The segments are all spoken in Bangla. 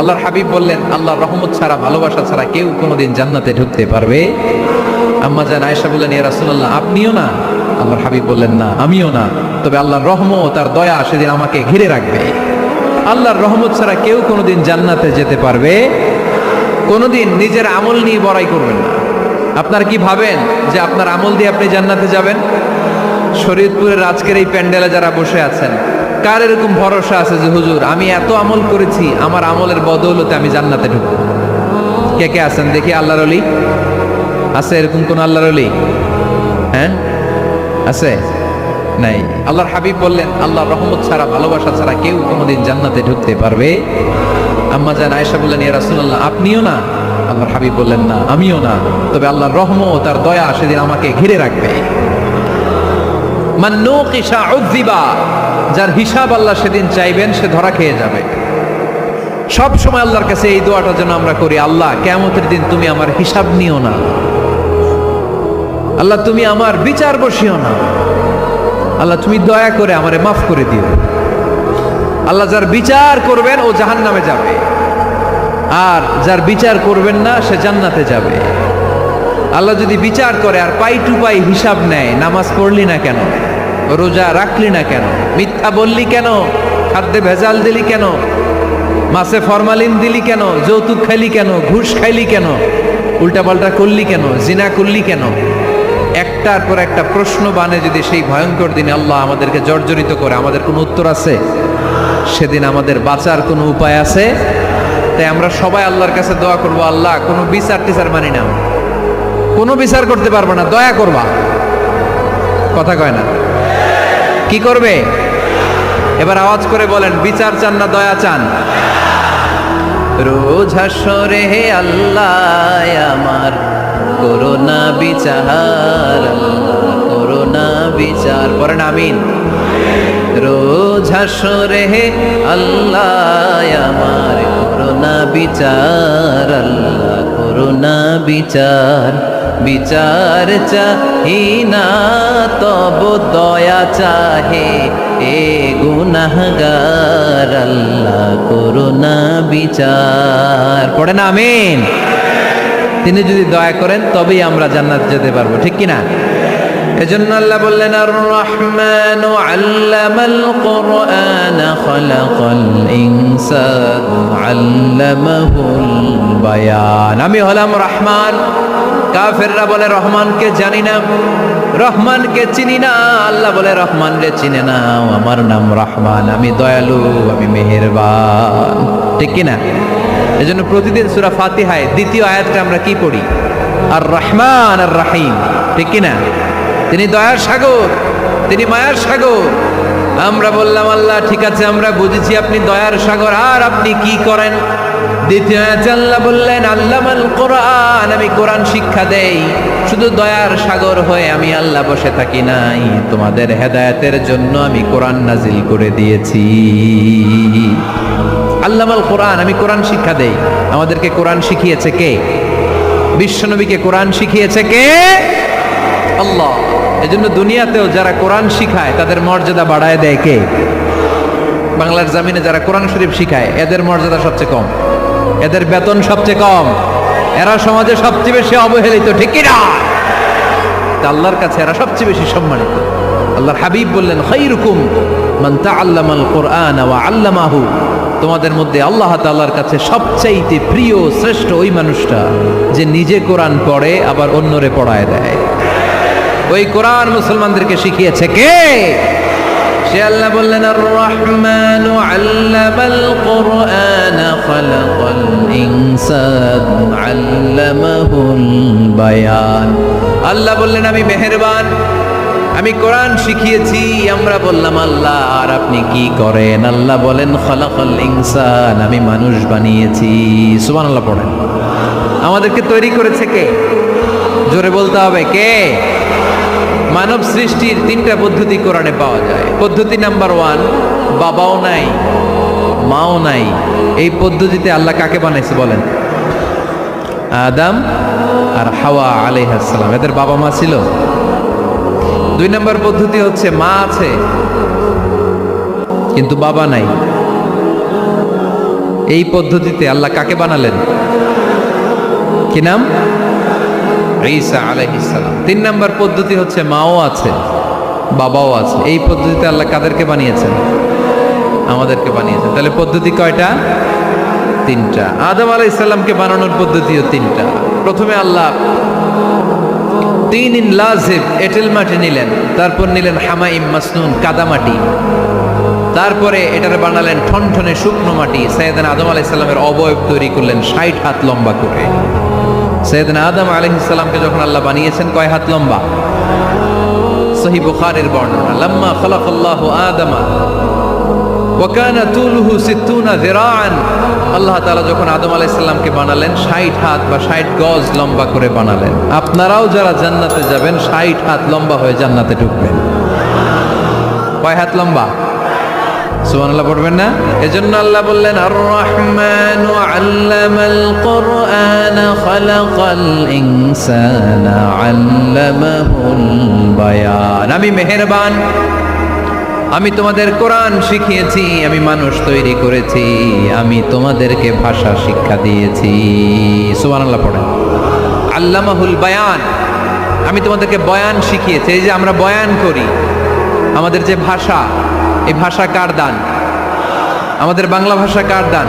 আল্লাহর হাবিব বললেন, আল্লাহর রহমত ছাড়া, ভালোবাসা ছাড়া কেউ কোনোদিন জান্নাতে ঢুকতে পারবে? আম্মা জান আয়েশা বললেন, ইয়া রাসূলুল্লাহ, আপনিও না? আল্লাহর হাবিব বললেন, না, আমিও না। তবে আল্লাহর রহমত আর দয়া সেদিন আমাকে ঘিরে রাখবে। আল্লাহর রহমত ছাড়া কেউ কোনোদিন জান্নাতে যেতে পারবে। কোনোদিন নিজের আমল নিয়ে বড়াই করবেন না। আপনার কি ভাবেন যে আপনার আমল দিয়ে আপনি জান্নাতে যাবেন? শরীয়তপুরের আজকের এই প্যান্ডেলে যারা বসে আছেন কার এরকম ভরসা আছে যে, হুজুর, আমি এত আমল করেছি, আমার আমলের বদৌলতে আমি জান্নাতে ঢুকবো কে কে আছেন? দেখি আল্লাহর অলি আছে এরকম কোন আল্লাহর অলি হ্যাঁ? আছে? নাই। আল্লাহর হাবিব বললেন, আল্লাহর রহমত ছাড়া, ভালোবাসা ছাড়া কেউ কোনোদিন জান্নাতে ঢুকতে পারবে আম্মা জান আয়েশা বললেন, ইয়া রাসূলুল্লাহ, আপনিও না? আল্লাহর হাবিব বললেন, না, আমিও না। তবে আল্লাহর রহমত আর দয়া সেদিন আমাকে ঘিরে রাখবে। মান্নুকিশা উযিবা। যার হিসাব আল্লাহ সেদিন চাইবেন, সে ধরা খেয়ে যাবে। সব সময় আল্লাহর কাছে এই দোয়াটা যেন আমরা করি, আল্লাহ কেমতের দিন তুমি আমার হিসাব নিও না। আল্লাহ, তুমি আমার বিচার বসিও না। আল্লাহ, তুমি দয়া করে আমারে মাফ করে দিও। আল্লাহ, যার বিচার করবেন, ও জাহান নামে যাবে। আর যার বিচার করবেন না, সে জান্নাতে যাবে। আল্লাহ যদি বিচার করে আর পাই টু পাই হিসাব নেয়, নামাজ পড়লি না কেন? রোজা রাখলি না কেন? মিথ্যা বললি কেন? খাদ্যে ভেজাল দিলি কেন? মাছে ফরমালিন দিলি কেন? যৌতুক খাইলি কেন? ঘুষ খাইলি কেন? উল্টাপাল্টা করলি কেন? জিনা করলি কেন? একটার পর একটা প্রশ্ন বানে যদি সেই ভয়ঙ্কর দিনে আল্লাহ আমাদেরকে জর্জরিত করে, আমাদের কোনো উত্তর আছে? সেদিন আমাদের বাঁচার কোনো উপায় আছে? তাই আমরা সবাই আল্লাহর কাছে দোয়া করব, আল্লাহ, কোনো বিচার টিচার মানি না। কোনো বিচার করতে পারব না, দয়া করবা। কথা কয় না। কি করবে? এবার আওয়াজ করে বলেন, বিচার চান না, দয়া চান। রোজ হাসরে হে আল্লাহ, আমার করোনা বিচার করোনা বিচার। পড়েন, আমিন। রোজ হাসরে হে আল্লাহ, আমার করোনা বিচার, আল্লাহ করোনা বিচার। বিচার চাহি না, তব দয়া চাহে। এ গুনাহগার আল্লাহ করোনা বিচার। পড়ে না আমিন। তিনি যদি দয়া করেন, তবেই আমরা জান্নাত যেতে পারব, ঠিক কি না এজন্য আল্লাহ বললেন আর রহমান আল্লামাল কোরআন খলাকাল ইনসান আল্লামাহুল বায়ান। আমি হলাম রহমান। কাফেররা বলে, রহমানকে জানি না, রহমানকে চিনি না, আল্লাহ বলে রহমান রে চিনে না আমার নাম রহমান, আমি দয়ালু, আমি মেহেরবান। ঠিক কি না এজন্য প্রতিদিন সূরা ফাতিহায় দ্বিতীয় আয়াতটা আমরা কি পড়ি? আর রহমান আর রাহিম ঠিক কি না তিনি দয়ার সাগর, তিনি মায়ার সাগর আমরা বললাম, আল্লাহ, ঠিক আছে, আমরা বুঝেছি আপনি দয়ার সাগর, আর আপনি কি করেন? দ্বিতীয় আল্লাহ বললেন, আল্লামাল কোরআন, আমি কোরআন শিক্ষা দেই, শুধু দয়ার সাগর হয়ে আমি আল্লাহ বসে থাকি নাই, তোমাদের হেদায়েতের জন্য আমি কোরআন নাজিল করে দিয়েছি। আল্লামাল কোরআন, আমি কোরআন শিক্ষা দেই। আমাদেরকে কোরআন শিখিয়েছে কে? বিশ্বনবীকে কোরআন শিখিয়েছে কে? আল্লাহ। এজন্য দুনিয়াতেও যারা কোরআন শিখায়, তাদের মর্যাদা বাড়ায় দেয় কে? বাংলার জামিনে যারা কোরআন শরীফ শিখায়, এদের মর্যাদা সবচেয়ে কম। এদের বেতন সবচেয়ে কম। এরা সমাজে সবচেয়ে বেশি অবহেলিত, ঠিক না আল্লাহর কাছে এরা সবচেয়ে বেশি সম্মানিত। আল্লাহর হাবিব বললেন খৈরুকুম মান তাআল্লামাল কোরআন ওয়া আল্লামাহু। তোমাদের মধ্যে আল্লাহ তাআলার কাছে সবচাইতে প্রিয়, শ্রেষ্ঠ ওই মানুষটা, যে নিজে কোরআন পড়ে, আবার অন্যরে পড়ায় দেয়। ওই কোরআন মুসলমানদেরকে শিখিয়েছে কে? সে আল্লাহ বললেন আর বায়ান। আল্লাহ বললেন, আমি মেহেরবান, আমি কোরআন শিখিয়েছি, আমরা বললাম, আল্লাহ, আর আপনি কি করেন? আল্লাহ বলেন, খলাকল ইনসান, আমি মানুষ বানিয়েছি। সুবহানাল্লাহ পড়েন। আমাদেরকে তৈরি করেছে কে? জোরে বলতে হবে, কে? মানব সৃষ্টির তিনটা পদ্ধতি কোরআনে পাওয়া যায়। পদ্ধতি নাম্বার ওয়ান, বাবাও নাই, মাও নাই। এই পদ্ধতিতে আল্লাহ কাকে বানাইছে বলেন? আদাম আর হাওয়া আলাইহাসসালাম এদের বাবা মা ছিল। দুই নম্বর পদ্ধতি হচ্ছে মা আছে, কিন্তু বাবা নাই। এই পদ্ধতিতে আল্লাহ কাকে বানালেন? কি নাম? ঈসা আলাইহিসসালাম তিন নাম্বার পদ্ধতি হচ্ছে মাও আছে, বাবাও আছে। এই পদ্ধতিতে আল্লাহ কাদেরকে বানিয়েছেন? আমাদেরকে বানিয়েছেন। তাহলে পদ্ধতি কয়টা? তিনটা। আদম আলাইসাল্লামকে বানানোর পদ্ধতিও তিনটা। প্রথমে আল্লাহ তিন ইন লাজিব এঁটেল মাটি নিলেন, তারপর নিলেন হামাইম মাসনুন কাদামাটি তারপরে এটার বানালেন ঠনঠনে শুকনো মাটি। সৈয়দান আদম আলাইসাল্লামের অবয়ব তৈরি করলেন ষাট হাত লম্বা করে। সৈয়দান আদম আলাইহিসসালামকে যখন আল্লাহ বানিয়েছেন, কয় হাত লম্বা? সহি বুখারের বর্ণনা, লাম্মা খালাকাল্লাহু আদামা ওয়াকানা তুলুহু সিত্তুনা যিরাআন। আল্লাহ তাআলা যখন আদম আলাইহিস সালামকে বানালেন 60 হাত বা 60 গজ লম্বা করে বানালেন। আপনারাও যারা জান্নাতে যাবেন 60 হাত লম্বা হয়ে জান্নাতে ঢুকবেন। কয় হাত লম্বা? সুবহানাল্লাহ পড়বেন না? এজন্য আল্লাহ বললেন আর রহমান আল্লামাল কোরআন খালাকাল ইনসানা আল্লামাহুল বায়ান। আমি মেহেরবান, আমি তোমাদের কোরআন শিখিয়েছি, আমি মানুষ তৈরি করেছি, আমি তোমাদেরকে ভাষা শিক্ষা দিয়েছি। সুবহানাল্লাহ পড়েন। আল্লামাহুল বায়ান, আমি তোমাদেরকে বয়ান শিখিয়েছি। এই যে আমরা বয়ান করি, আমাদের যে ভাষা এই ভাষা কার দান? আমাদের বাংলা ভাষা কার দান?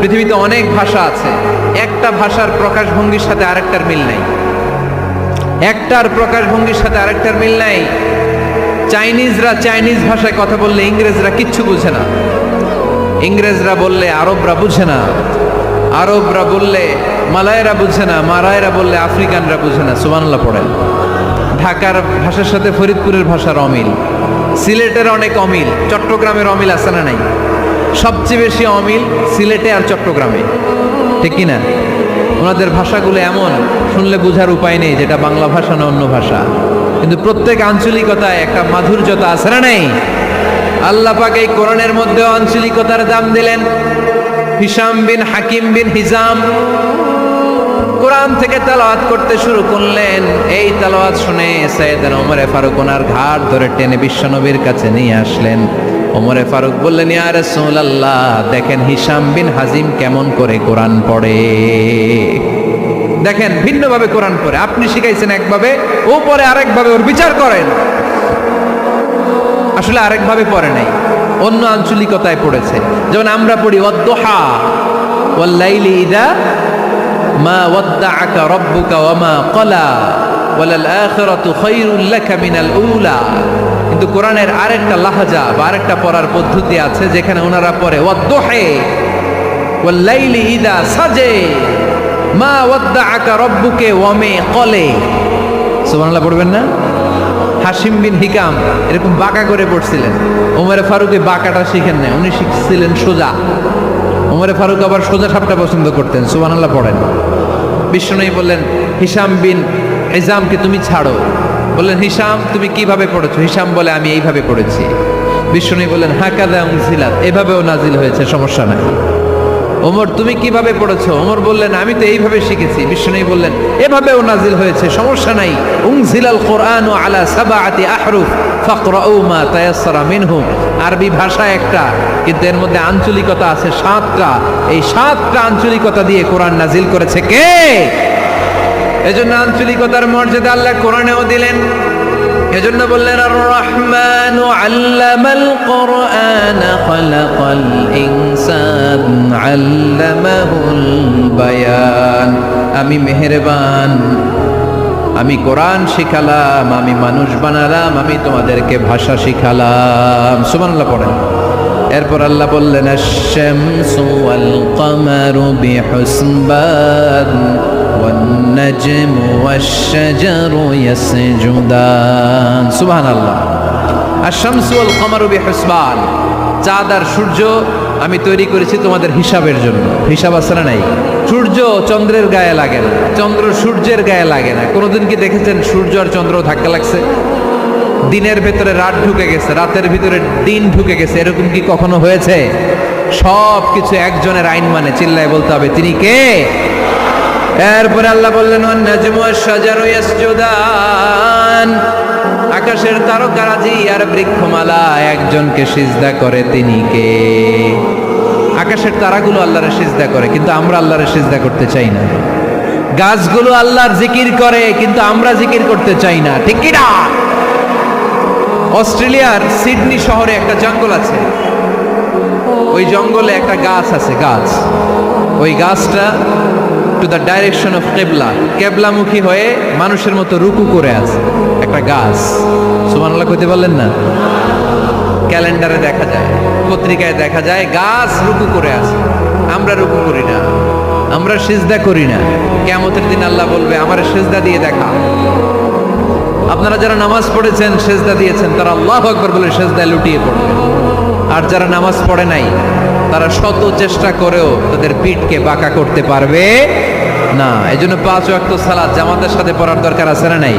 পৃথিবীতে অনেক ভাষা আছে, একটা ভাষার প্রকাশভঙ্গির সাথে আরেকটার মিল নাই। একটার প্রকাশভঙ্গির সাথে আরেকটার মিল নাই। চাইনিজরা চাইনিজ ভাষায় কথা বললে ইংরেজরা কিচ্ছু বুঝে না। ইংরেজরা বললে আরবরা বুঝে না। আরবরা বললে মালায়রা বুঝে না, মারায়রা বললে আফ্রিকানরা বুঝে না। সুবানুল্লাহ পড়েন। ঢাকার ভাষার সাথে ফরিদপুরের ভাষার অমিল। সিলেটের অনেক অমিল, চট্টগ্রামের অমিল আছে না নাই? সবচেয়ে বেশি অমিল সিলেটে আর চট্টগ্রামে। ঠিক কিনা? ওনাদের ভাষাগুলো এমন, শুনলে বোঝার উপায় নেই যেটা বাংলা ভাষা না অন্য ভাষা। কিন্তু প্রত্যেক আঞ্চলিকতায় একটা মাধুর্যতা আছে না নেই? আল্লাহ এই কোরআনের মধ্যে আঞ্চলিকতার দাম দিলেন। হিসাম বিন হাকিম বিন হিজাম কোরআন থেকে তালাওয়াত করতে শুরু করলেন। এই তালাওয়াত শুনে সৈয়দান ওমরে ফারুক ওনার ঘাট ধরে টেনে বিশ্বনবীর কাছে নিয়ে আসলেন। ওমরে ফারুক বললেন, ইয়া রাসূলুল্লাহ, দেখেন হিসাম বিন হাজিম কেমন করে কোরআন পড়ে। দেখেন, ভিন্নভাবে কোরআন পড়ে। আপনি শিখাইছেন একভাবে ও পরে আরেকভাবে, ওর বিচার করেন। আসলে আরেকভাবে পড়ে নাই, অন্য আঞ্চলিকতায় পড়েছে। যেমন আমরা পড়ি অদ্দোহা ওয়াল্লাইলি ইদা মা ওয়াদ্দাআকা রাব্বুকা ওয়া মা ক্বালা, ওয়ালাল আখিরাতু খায়রুল লাকা মিনাল উলা। কিন্তু কোরআনের আরেকটা লাহাজা বা আরেকটা পড়ার পদ্ধতি আছে যেখানে ওনারা পড়ে ওয়াদ্দোহে ওয়াল্লাইলি ইদা সাজে, মা ওয়াদ্দাআকা রাব্বুকে ওয়া মে ক্বালে। সুবহানাল্লাহ, পড়বেন না? হাসিম বিন হিকাম এরকম বাঁকা করে পড়ছিলেন। ওমরে ফারুক বাঁকাটা শিখেন না উনি শিখছিলেন সোজা। ওমরে ফারুক আবার সোজা সাপটা পছন্দ করতেন, সুবহানাল্লাহ পড়েন। বিষ্ণু বললেন হিসাম বিন এজামকে তুমি ছাড়ো। বললেন হিসাম তুমি কীভাবে পড়েছো? হিসাম বলে, আমি এইভাবে পড়েছি। বিষ্ণু বললেন, হাকাদা উনজিলাত, এভাবেও নাজিল হয়েছে, সমস্যা নাই। ওমর, তুমি কীভাবে পড়েছো? ওমর বললেন, আমি তো এইভাবে শিখেছি। বিষ্ণু বললেন, এভাবেও নাজিল হয়েছে, সমস্যা নাই। উনজিলাল কোরআন আলা সাবা সাবাআতি আহরুফ, ফাকরাউ মা তায়াসসারা মিনহু আরবি ভাষা একটা, কিন্তু এর মধ্যে আঞ্চলিকতা আছে সাতটা। এই সাতটা আঞ্চলিকতা দিয়ে কোরআন নাজিল করেছে কে? এজন্য আঞ্চলিকতার মর্যাদা আল্লাহ কোরআনেও দিলেন। এজন্য বললেন আর রহমান আল্লামাল কোরআন খালাকাল ইনসান আল্লামাহুল বায়ান। আমি মেহেরবান আমি কোরআন শিখালাম আমি মানুষ বানালাম আমি তোমাদেরকে ভাষা শিখালাম সুবহানাল্লাহ পড়েন এরপর আল্লাহ বললেন আশ-শামসু ওয়াল কামারু বিহুসবান والنجم والشجر يسجدان সুবহান আল্লাহ আর শামসুল কমারু বিহুসবান চাঁদ আর সূর্য আমি তৈরি করেছি তোমাদের হিসাবের জন্য হিসাব আছে না নাই সূর্য চন্দ্রের গায়ে লাগে না। চন্দ্র সূর্যের গায়ে লাগে না। কোনোদিন কি দেখেছেন সূর্য আর চন্দ্র ধাক্কা লাগছে? দিনের ভেতরে রাত ঢুকে গেছে, রাতের ভিতরে দিন ঢুকে গেছে। এরকম কি কখনো হয়েছে? সব কিছু একজনের আইন মানে চিল্লায় বলতে হবে। তিনি কে? এরপরে আল্লাহ বললেন আকাশের তারকারাজি আর বৃক্ষমালা, একজনকে সিজদা করে তিনি কে? আকাশের তারাগুলো আল্লাহরে সিজদা করে, কিন্তু আমরা আল্লাহরে সিজদা করতে চাই না। গাছগুলো আল্লাহর জিকির করে, কিন্তু আমরা জিকির করতে চাই না। ঠিক কি না? অস্ট্রেলিয়ার সিডনি শহরে একটা জঙ্গল আছে। ওই জঙ্গলে একটা গাছ আছে, গাছ। ওই গাছটা টু দ্য ডাইরেকশন অফ কেবলা কেবলামুখী হয়ে মানুষের মতো রুকু করে আছে একটা গাছ। সুমানাল্লাহ কইতে পারলেন না? ক্যালেন্ডারে দেখা যায়, পত্রিকায় দেখা যায়, গাছ রুকু করে আছে। আমরা রুকু করি না, আমরা সিজদা করি না। কেমতের দিন আল্লাহ বলবে, আমার সেজদা দিয়ে দেখা। আপনারা যারা নামাজ পড়েছেন, সেজদা দিয়েছেন, তারা আল্লাহ আকবর বলে সেজদায় লুটিয়ে পড়বে। আর যারা নামাজ পড়ে নাই, তারা শত চেষ্টা করেও তাদের পিঠকে বাঁকা করতে পারবে না। এই জন্য পাঁচ ওয়াক্ত সালাদ জামাতের সাথে পড়ার দরকার আছে না নাই?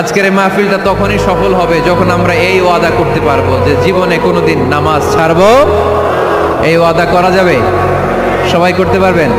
আজকের এই মাহফিলটা তখনই সফল হবে যখন আমরা এই ওয়াদা করতে পারব যে জীবনে কোনো দিন নামাজ ছাড়বো। এই ওয়াদা করা যাবে? সবাই করতে পারবেন?